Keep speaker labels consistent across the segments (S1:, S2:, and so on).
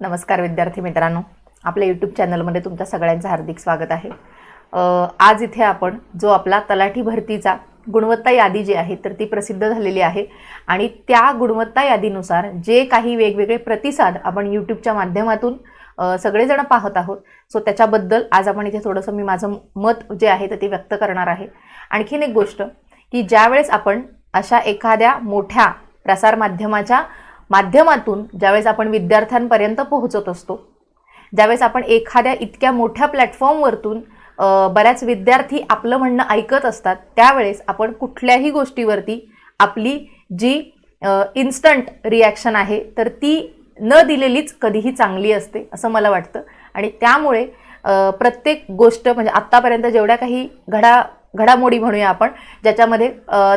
S1: नमस्कार विद्यार्थी मित्रांनो. आपल्या यूट्यूब चॅनलमध्ये तुमच्या सगळ्यांचं हार्दिक स्वागत आहे. आज इथे आपण जो आपला तलाठी भरतीचा गुणवत्ता यादी जी आहे तर ती प्रसिद्ध झालेली आहे. आणि त्या गुणवत्ता यादीनुसार जे काही वेगवेगळे प्रतिसाद आपण यूट्यूबच्या माध्यमातून सगळेजण पाहत आहोत सो त्याच्याबद्दल आज आपण इथे थोडंसं मी माझं मत जे आहे तर ते व्यक्त करणार आहे. आणखीन एक गोष्ट की ज्यावेळेस आपण अशा एखाद्या मोठ्या प्रसारमाध्यमाच्या माध्यमातून ज्यावेळेस आपण विद्यार्थ्यांपर्यंत पोहोचत असतो ज्यावेळेस आपण एखाद्या इतक्या मोठ्या प्लॅटफॉर्मवरतून बऱ्याच विद्यार्थी आपलं म्हणणं ऐकत असतात त्यावेळेस आपण कुठल्याही गोष्टीवरती आपली जी इन्स्टंट रिॲक्शन आहे तर ती न दिलेलीच कधीही चांगली असते असं मला वाटतं. आणि त्यामुळे प्रत्येक गोष्ट म्हणजे आत्तापर्यंत जेवढ्या काही घडा घडामोडी म्हणूया आपण ज्याच्यामध्ये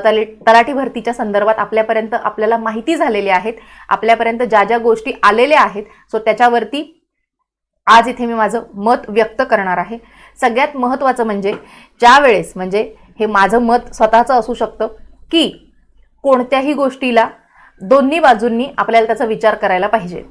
S1: तले तलाठी भरतीच्या संदर्भात आपल्यापर्यंत आपल्याला माहिती झालेल्या आहेत. आपल्यापर्यंत ज्या ज्या गोष्टी आलेल्या आहेत सो त्याच्यावरती आज इथे मी माझं मत व्यक्त करणार आहे. सगळ्यात महत्त्वाचं म्हणजे ज्या वेळेस म्हणजे हे माझं मत स्वतःचं असू शकतं की कोणत्याही गोष्टीला दोन्ही बाजूंनी आपल्याला त्याचा विचार करायला पाहिजे.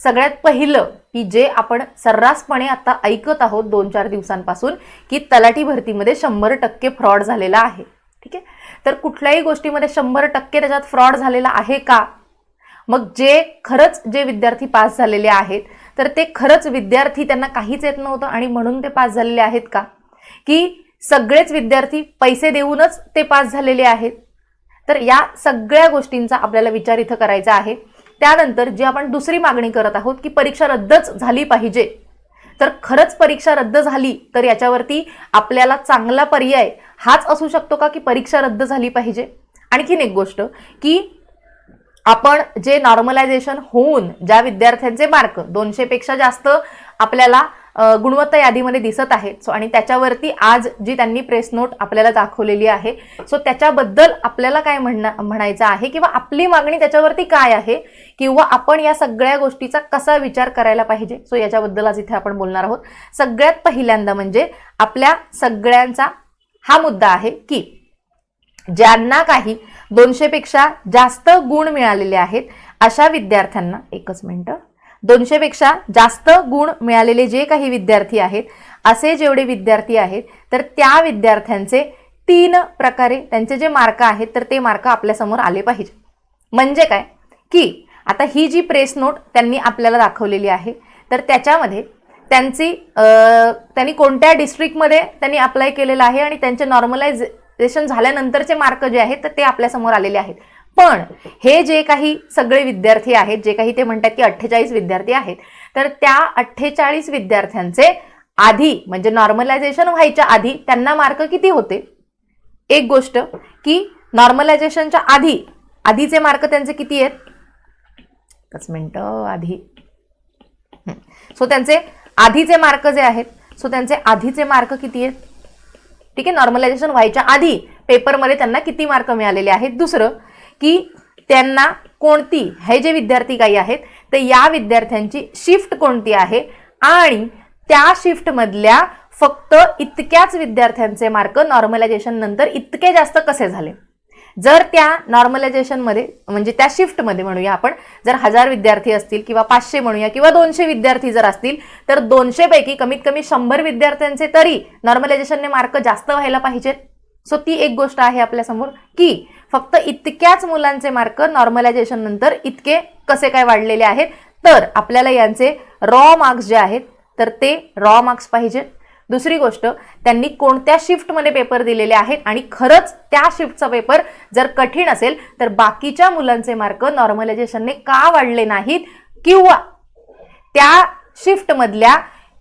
S1: सगळ्यात पहिलं की जे आपण सर्रासपणे आता ऐकत आहोत दोन चार दिवसांपासून की तलाठी भरतीमध्ये शंभर टक्के फ्रॉड झालेला आहे. ठीक आहे? तर कुठल्याही गोष्टीमध्ये शंभर टक्के त्याच्यात फ्रॉड झालेला आहे का? मग जे खरंच जे विद्यार्थी पास झालेले आहेत तर ते खरंच विद्यार्थी त्यांना काहीच येत नव्हतं आणि म्हणून ते पास झालेले आहेत का? की सगळेच विद्यार्थी पैसे देऊनच ते पास झालेले आहेत? तर या सगळ्या गोष्टींचा आपल्याला विचार इथं करायचा आहे. त्यानंतर जी आपण दुसरी मागणी करत आहोत की परीक्षा रद्दच झाली पाहिजे. तर खरंच परीक्षा रद्द झाली तर याच्यावरती आपल्याला चांगला पर्याय हाच असू शकतो का की परीक्षा रद्द झाली पाहिजे? आणखीन एक गोष्ट की आपण जे नॉर्मलायझेशन होऊन ज्या विद्यार्थ्यांचे मार्क दोनशेपेक्षा जास्त आपल्याला गुणवत्ता यादीमध्ये दिसत आहेत सो आणि त्याच्यावरती आज जी त्यांनी प्रेस नोट आपल्याला दाखवलेली आहे सो त्याच्याबद्दल आपल्याला काय म्हणणं म्हणायचं आहे किंवा आपली मागणी त्याच्यावरती काय आहे किंवा आपण या सगळ्या गोष्टीचा कसा विचार करायला पाहिजे? सो याच्याबद्दल आज इथे आपण बोलणार आहोत. सगळ्यात पहिल्यांदा म्हणजे आपल्या सगळ्यांचा हा मुद्दा आहे की ज्यांना काही दोनशेपेक्षा जास्त गुण मिळालेले आहेत अशा विद्यार्थ्यांना एकच मिनटं दोनशेपेक्षा जास्त गुण मिळालेले जे काही विद्यार्थी आहेत असे जेवढे विद्यार्थी आहेत तर त्या विद्यार्थ्यांचे तीन प्रकारे त्यांचे जे मार्क आहेत तर ते मार्क आपल्यासमोर आले पाहिजे. म्हणजे काय? की आता ही जी प्रेस नोट त्यांनी आपल्याला दाखवलेली आहे तर त्याच्यामध्ये त्यांची त्यांनी कोणत्या डिस्ट्रिक्टमध्ये त्यांनी अप्लाय केलेलं आहे आणि त्यांचे नॉर्मलायझेशन झाल्यानंतरचे मार्क जे आहेत तर ते आपल्यासमोर आलेले आहेत. पण हे जे काही सगळे विद्यार्थी आहेत जे काही ते म्हणतात की अठ्ठेचाळीस विद्यार्थी आहेत तर त्या अठ्ठेचाळीस विद्यार्थ्यांचे आधी म्हणजे नॉर्मलायझेशन व्हायच्या आधी त्यांना मार्क किती होते? एक गोष्ट की नॉर्मलायझेशनच्या आधी आधीचे मार्क त्यांचे किती आहेत? एकच मिनटं आधी. सो त्यांचे आधीचे मार्क जे आहेत सो त्यांचे आधीचे मार्क किती आहेत? ठीक आहे नॉर्मलायझेशन व्हायच्या आधी पेपरमध्ये त्यांना किती मार्क मिळालेले आहेत? दुसरं की त्यांना कोणती हे जे विद्यार्थी काही आहेत तर या विद्यार्थ्यांची शिफ्ट कोणती आहे? आणि त्या शिफ्टमधल्या फक्त इतक्याच विद्यार्थ्यांचे मार्क नॉर्मलायझेशन नंतर इतके जास्त कसे झाले? जर त्या नॉर्मलायझेशनमध्ये म्हणजे त्या शिफ्टमध्ये म्हणूया आपण जर हजार विद्यार्थी असतील किंवा पाचशे म्हणूया किंवा दोनशे विद्यार्थी जर असतील तर दोनशेपैकी कमीत कमी शंभर विद्यार्थ्यांचे तरी नॉर्मलायझेशनने मार्क जास्त व्हायला पाहिजेत सो ती एक गोष्ट आहे आपल्यासमोर की फक्त इतक्याच मुलांचे मार्क नॉर्मलायझेशन नंतर इतके कसे काय वाढलेले आहेत? तर आपल्याला यांचे रॉ मार्क्स जे आहेत तर ते रॉ मार्क्स पाहिजे दुसरी गोष्ट त्यांनी कोणत्या शिफ्टमध्ये पेपर दिलेले आहेत आणि खरंच त्या शिफ्टचा पेपर जर कठीण असेल तर बाकीच्या मुलांचे मार्क नॉर्मलायझेशनने का वाढले नाहीत? किंवा त्या शिफ्टमधल्या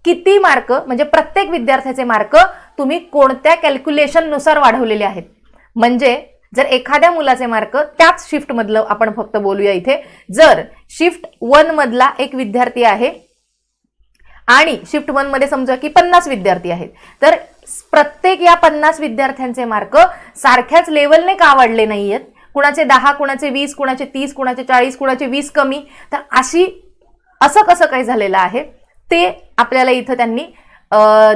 S1: किती मार्क म्हणजे प्रत्येक विद्यार्थ्याचे मार्क तुम्ही कोणत्या कॅल्क्युलेशननुसार वाढवलेले आहेत? म्हणजे जर एखाद्या मुलाचे मार्क त्याच शिफ्टमधलं आपण फक्त बोलूया इथे. जर शिफ्ट वन मधला एक विद्यार्थी आहे आणि शिफ्ट वनमध्ये समजा की पन्नास विद्यार्थी आहेत तर प्रत्येक या पन्नास विद्यार्थ्यांचे मार्क सारख्याच लेवलने का वाढले नाही आहेत कुणाचे दहा कुणाचे वीस कुणाचे तीस कुणाचे चाळीस कुणाचे वीस कमी? तर अशी असं कसं काय झालेलं आहे ते आपल्याला इथं त्यांनी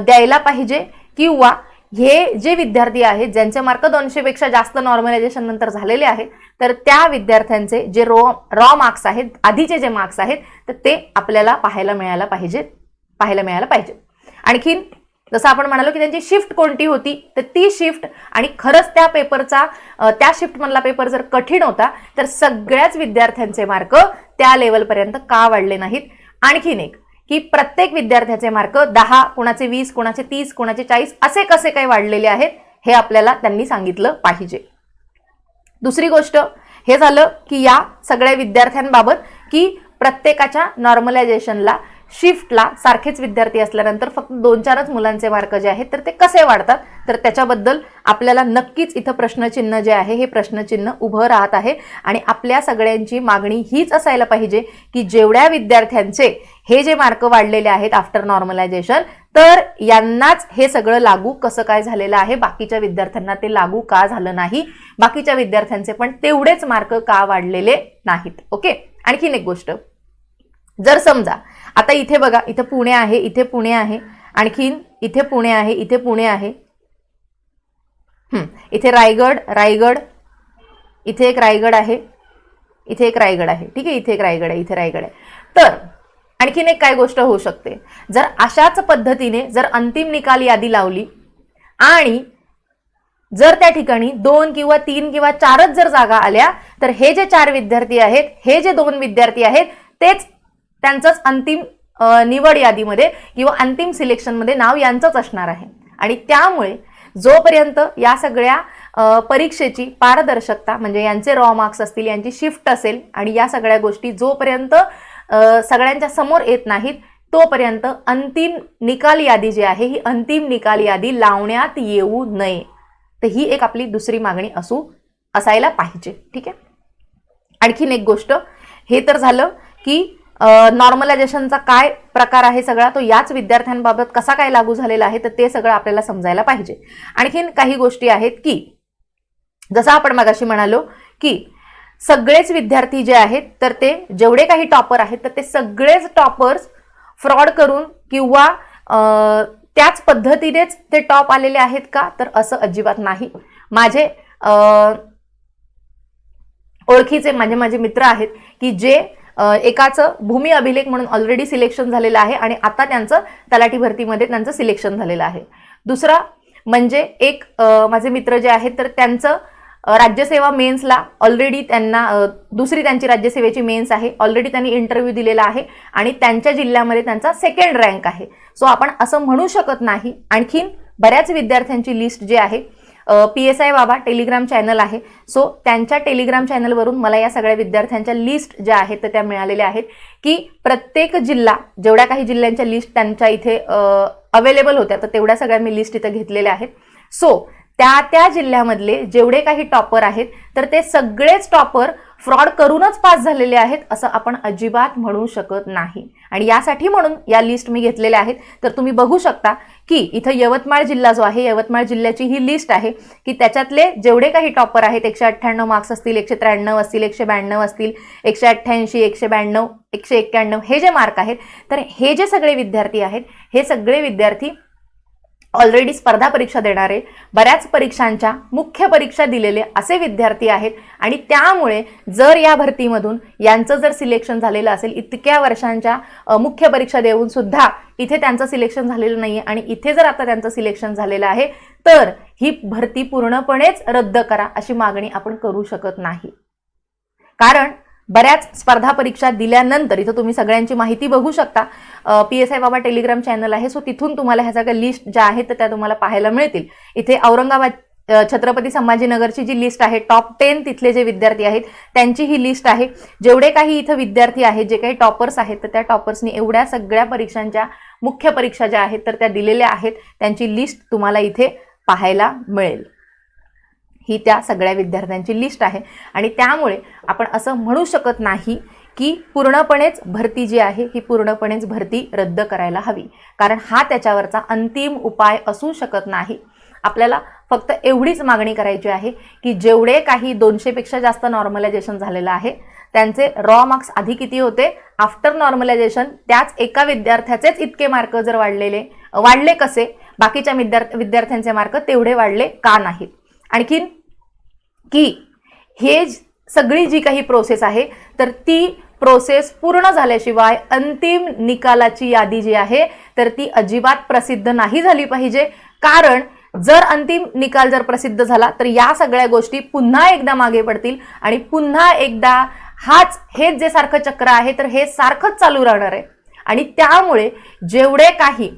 S1: द्यायला पाहिजे किंवा हे जे विद्यार्थी आहेत ज्यांचे मार्क दोनशेपेक्षा जास्त नॉर्मलायझेशन नंतर झालेले आहेत तर त्या विद्यार्थ्यांचे जे रो रॉ मार्क्स आहेत आधीचे जे मार्क्स आहेत तर ते आपल्याला पाहायला मिळायला पाहिजेत पाहायला मिळायला पाहिजे. आणखीन जसं आपण म्हणालो की त्यांची शिफ्ट कोणती होती तर ती शिफ्ट आणि खरंच त्या पेपरचा त्या शिफ्टमधला पेपर जर कठीण होता तर सगळ्याच विद्यार्थ्यांचे मार्क त्या लेवलपर्यंत का वाढले नाहीत? आणखीन एक की प्रत्येक विद्यार्थ्याचे मार्क दहा कोणाचे वीस कोणाचे तीस कोणाचे चाळीस असे कसे काही वाढलेले आहेत हे आपल्याला त्यांनी सांगितलं पाहिजे. दुसरी गोष्ट हे झालं की या सगळ्या विद्यार्थ्यांबाबत की प्रत्येकाच्या नॉर्मलायझेशनला शिफ्टला सारखेच विद्यार्थी असल्यानंतर फक्त दोन चारच मुलांचे मार्क जे आहेत तर ते कसे वाढतात? तर त्याच्याबद्दल आपल्याला नक्कीच इथं प्रश्नचिन्ह जे आहे हे प्रश्नचिन्ह उभं राहत आहे. आणि आपल्या सगळ्यांची मागणी हीच असायला पाहिजे की जेवढ्या विद्यार्थ्यांचे हे जे मार्क वाढलेले आहेत आफ्टर नॉर्मलायझेशन तर यांनाच हे सगळं लागू कसं काय झालेलं आहे? बाकीच्या विद्यार्थ्यांना ते लागू का झालं नाही? बाकीच्या विद्यार्थ्यांचे पण तेवढेच मार्क का वाढलेले नाहीत? ओके? आणखीन एक गोष्ट. जर समजा आता इथे बघा इथे पुणे आहे इथे पुणे आहे आणखीन इथे पुणे आहे इथे पुणे आहे. इथे रायगड रायगड इथे एक रायगड आहे इथे एक रायगड आहे ठीक आहे इथे एक रायगड आहे इथे रायगड आहे. तर आणखीन एक काय गोष्ट होऊ शकते? जर अशाच पद्धतीने जर अंतिम निकाल यादी लावली आणि जर त्या ठिकाणी दोन किंवा तीन किंवा चारच जर जागा आल्या तर हे जे चार विद्यार्थी आहेत हे जे दोन विद्यार्थी आहेत तेच त्यांचंच अंतिम निवड यादीमध्ये किंवा अंतिम सिलेक्शनमध्ये नाव यांचंच असणार आहे. आणि त्यामुळे जोपर्यंत या सगळ्या परीक्षेची पारदर्शकता म्हणजे यांचे रॉ मार्क्स असतील यांची शिफ्ट असेल आणि या सगळ्या गोष्टी जोपर्यंत सगळ्यांच्या समोर येत नाहीत तोपर्यंत अंतिम निकाल यादी जी आहे ही अंतिम निकाल यादी लावण्यात येऊ नये. तर ही एक आपली दुसरी मागणी असू असायला पाहिजे. ठीक आहे? आणखीन एक गोष्ट हे तर झालं की नॉर्मलायझेशनचा काय प्रकार आहे सगळा? तो याच विद्यार्थ्यांबाबत कसा काय लागू झालेला आहे? तर ते सगळं आपल्याला समजायला पाहिजे. आणखीन काही गोष्टी आहेत की जसं आपण मगाशी म्हणालो की सगळेच विद्यार्थी जे आहेत तर ते जेवढे काही टॉपर आहेत तर ते सगळेच टॉपर्स फ्रॉड करून किंवा त्याच पद्धतीनेच ते टॉप आलेले आहेत का? तर असं अजिबात नाही. माझे ओळखीचे माझे माझे मित्र आहेत की जे एकाचं भूमी अभिलेख म्हणून ऑलरेडी सिलेक्शन झालेलं आहे आणि आता त्यांचं तलाठी भरतीमध्ये त्यांचं सिलेक्शन झालेलं आहे. दुसरा म्हणजे एक माझे मित्र जे आहेत तर त्यांचं राज्यसेवा मेन्सला ऑलरेडी त्यांना दुसरी त्यांची राज्यसेवेची मेन्स आहे ऑलरेडी त्यांनी इंटरव्ह्यू दिलेला आहे आणि त्यांच्या जिल्ह्यामध्ये त्यांचा सेकंड रँक आहे. सो आपण असं म्हणू शकत नाही. आणखीन बऱ्याच विद्यार्थ्यांची लिस्ट जी आहे P S I Baba Telegram channel आहे. सो त्यांच्या टेलिग्राम चॅनलवरून मला या सगळ्या विद्यार्थ्यांच्या लिस्ट ज्या आहेत तर त्या मिळालेल्या आहेत. की प्रत्येक जिल्हा जेवढ्या काही जिल्ह्यांच्या लिस्ट त्यांच्या इथे अवेलेबल होत्या तर तेवढ्या सगळ्या मी लिस्ट इथं घेतलेल्या आहेत. सो त्या त्या जिल्ह्यामधले जेवढे काही टॉपर आहेत तर ते सगळेच टॉपर फ्रॉड करूनच पास झालेले आहेत असं आपण अजिबात म्हणू शकत नाही. आणि यासाठी म्हणून या लिस्ट मी घेतलेल्या आहेत. तर तुम्ही बघू शकता की इथं यवतमाळ जिल्हा जो आहे यवतमाळ जिल्ह्याची ही लिस्ट आहे की त्याच्यातले जेवढे काही टॉपर आहेत एकशे अठ्ठ्याण्णव मार्क्स असतील एकशे त्र्याण्णव असतील एकशे ब्याण्णव असतील एकशे अठ्ठ्याऐंशी एकशे ब्याण्णव एकशे एक्क्याण्णव हे जे मार्क आहेत तर हे जे सगळे विद्यार्थी आहेत हे सगळे विद्यार्थी ऑलरेडी स्पर्धा परीक्षा देणारे बऱ्याच परीक्षांच्या मुख्य परीक्षा दिलेले असे विद्यार्थी आहेत. आणि त्यामुळे जर या भरतीमधून यांचं जर सिलेक्शन झालेलं असेल इतक्या वर्षांच्या मुख्य परीक्षा देऊन सुद्धा इथे त्यांचं सिलेक्शन झालेलं नाही आणि इथे जर आता त्यांचं सिलेक्शन झालेलं आहे तर ही भरती पूर्णपणेच रद्द करा अशी मागणी आपण करू शकत नाही. कारण बऱ्याच स्पर्धा परीक्षा दिल्यानंतर इथं तुम्ही सगळ्यांची माहिती बघू शकता P S I Baba Telegram channel आहे. सो तिथून तुम्हाला ह्या सगळ्या लिस्ट ज्या आहेत तर त्या तुम्हाला पाहायला मिळतील. इथे औरंगाबाद छत्रपती संभाजीनगरची जी लिस्ट आहे टॉप टेन तिथले जे विद्यार्थी आहेत त्यांची ही लिस्ट आहे. जेवढे काही इथं विद्यार्थी आहेत जे काही टॉपर्स आहेत तर त्या टॉपर्सनी एवढ्या सगळ्या परीक्षांच्या मुख्य परीक्षा ज्या आहेत तर त्या दिलेल्या आहेत. त्यांची लिस्ट तुम्हाला इथे पाहायला मिळेल. ही त्या सगळ्या विद्यार्थ्यांची लिस्ट आहे. आणि त्यामुळे आपण असं म्हणू शकत नाही की पूर्णपणेच भरती जी आहे ही पूर्णपणेच भरती रद्द करायला हवी. कारण हा त्याच्यावरचा अंतिम उपाय असू शकत नाही. आपल्याला फक्त एवढीच मागणी करायची आहे की जेवढे काही दोनशेपेक्षा जास्त नॉर्मलायझेशन झालेलं आहे त्यांचे रॉ मार्क्स आधी किती होते? आफ्टर नॉर्मलायझेशन त्याच एका विद्यार्थ्याचेच इतके मार्क जर वाढलेले वाढले कसे? बाकीच्या विद्यार्थ विद्यार्थ्यांचे मार्क तेवढे वाढले का नाहीत? आणखीन की हे सगळी जी काही प्रोसेस आहे तर ती प्रोसेस पूर्ण झाल्याशिवाय अंतिम निकालाची यादी जी आहे तर ती अजिबात प्रसिद्ध नाही झाली पाहिजे. कारण जर अंतिम निकाल जर प्रसिद्ध झाला तर या सगळ्या गोष्टी पुन्हा एकदा मागे पडतील आणि पुन्हा एकदा हाच हेच जे सारखं चक्र आहे तर हे सारखंच चालू राहणार आहे. आणि त्यामुळे जेवढे काही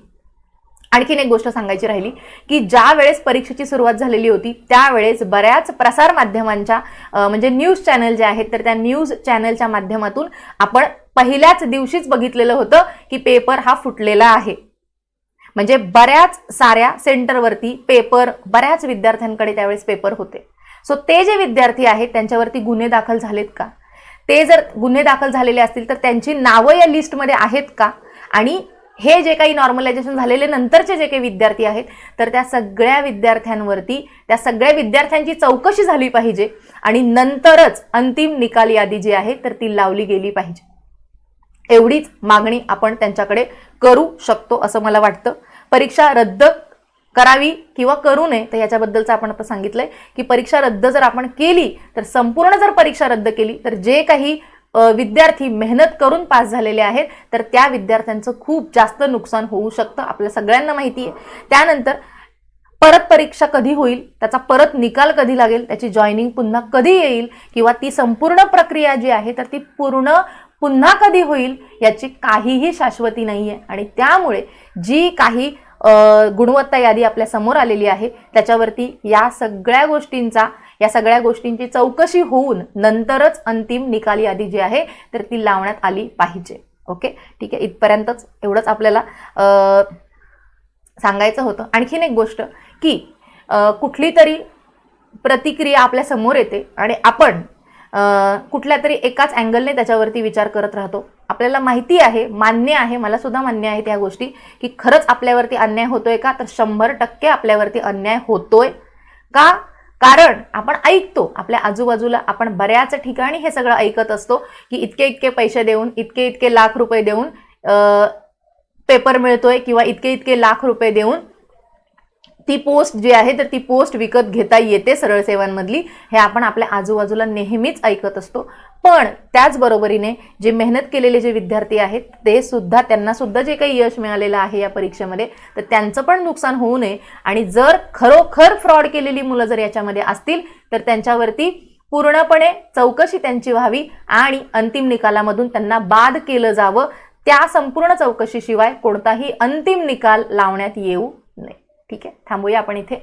S1: आणखीन एक गोष्ट सांगायची राहिली की ज्या वेळेस परीक्षेची सुरुवात झालेली होती त्यावेळेस बऱ्याच प्रसार माध्यमांच्या म्हणजे न्यूज चॅनल जे आहेत तर त्या न्यूज चॅनलच्या माध्यमातून आपण पहिल्याच दिवशीच बघितलेलं होतं की पेपर हा फुटलेला आहे. म्हणजे बऱ्याच साऱ्या सेंटरवरती पेपर बऱ्याच विद्यार्थ्यांकडे त्यावेळेस पेपर होते. सो ते जे विद्यार्थी आहेत त्यांच्यावरती गुन्हे दाखल झालेत का? ते जर गुन्हे दाखल झालेले असतील तर त्यांची नावं या लिस्टमध्ये आहेत का? आणि हे जे काही नॉर्मलायझेशन झालेले नंतरचे जे काही विद्यार्थी आहेत तर त्या सगळ्या विद्यार्थ्यांवरती त्या सगळ्या विद्यार्थ्यांची चौकशी झाली पाहिजे आणि नंतरच अंतिम निकाल यादी जी आहे तर ती लावली गेली पाहिजे. एवढीच मागणी आपण त्यांच्याकडे करू शकतो असं मला वाटतं. परीक्षा रद्द करावी किंवा करू नये तर याच्याबद्दलचं आपण आता सांगितलंय की परीक्षा रद्द जर आपण केली तर संपूर्ण जर परीक्षा रद्द केली तर जे काही विद्यार्थी मेहनत करून पास झालेले आहेत तर त्या विद्यार्थ्यांचं खूप जास्त नुकसान होऊ शकतं आपल्या सगळ्यांना माहिती आहे. त्यानंतर परत परीक्षा कधी होईल त्याचा परत निकाल कधी लागेल त्याची जॉईनिंग पुन्हा कधी येईल किंवा ती संपूर्ण प्रक्रिया जी आहे तर ती पूर्ण पुन्हा कधी होईल याची काहीही शाश्वती नाही आहे आणि त्यामुळे जी काही गुणवत्ता यादी आपल्यासमोर आलेली आहे त्याच्यावरती या सगळ्या गोष्टींचा या सगळ्या गोष्टींची चौकशी होऊन नंतरच अंतिम निकाल यादी जी आहे तर ती लावण्यात आली पाहिजे. ओके? ठीक आहे? इथपर्यंतच एवढंच आपल्याला सांगायचं होतं. आणखीन एक गोष्ट की कुठली तरी प्रतिक्रिया आपल्यासमोर येते आणि आपण कुठल्या तरी एकाच अँगलने त्याच्यावरती विचार करत राहतो. आपल्याला माहिती आहे मान्य आहे मला सुद्धा मान्य आहे त्या गोष्टी की खरंच आपल्यावरती अन्याय होतोय का? तर शंभर टक्के आपल्यावरती अन्याय होतोय. का? कारण आपण ऐकतो आपल्या आजूबाजूला आपण बऱ्याच ठिकाणी हे सगळं ऐकत असतो की इतके इतके पैसे देऊन इतके इतके लाख रुपये देऊन पेपर मिळतोय किंवा इतके इतके लाख रुपये देऊन ती पोस्ट जी आहे तर ती पोस्ट विकत घेता येते सरळ सेवांमधली. हे आपण आपल्या आजूबाजूला नेहमीच ऐकत असतो. पण त्याचबरोबरीने जे मेहनत केलेले जे विद्यार्थी आहेत ते सुद्धा त्यांना सुद्धा जे काही यश मिळालेलं आहे या परीक्षेमध्ये तर त्यांचं पण नुकसान होऊ नये. आणि जर खरोखर फ्रॉड केलेली मुलं जर याच्यामध्ये असतील तर त्यांच्यावरती पूर्णपणे चौकशी त्यांची व्हावी आणि अंतिम निकालामधून त्यांना बाद केलं जावं. त्या संपूर्ण चौकशीशिवाय कोणताही अंतिम निकाल लावण्यात येऊ ठीक आहे थांबूया आपण इथे.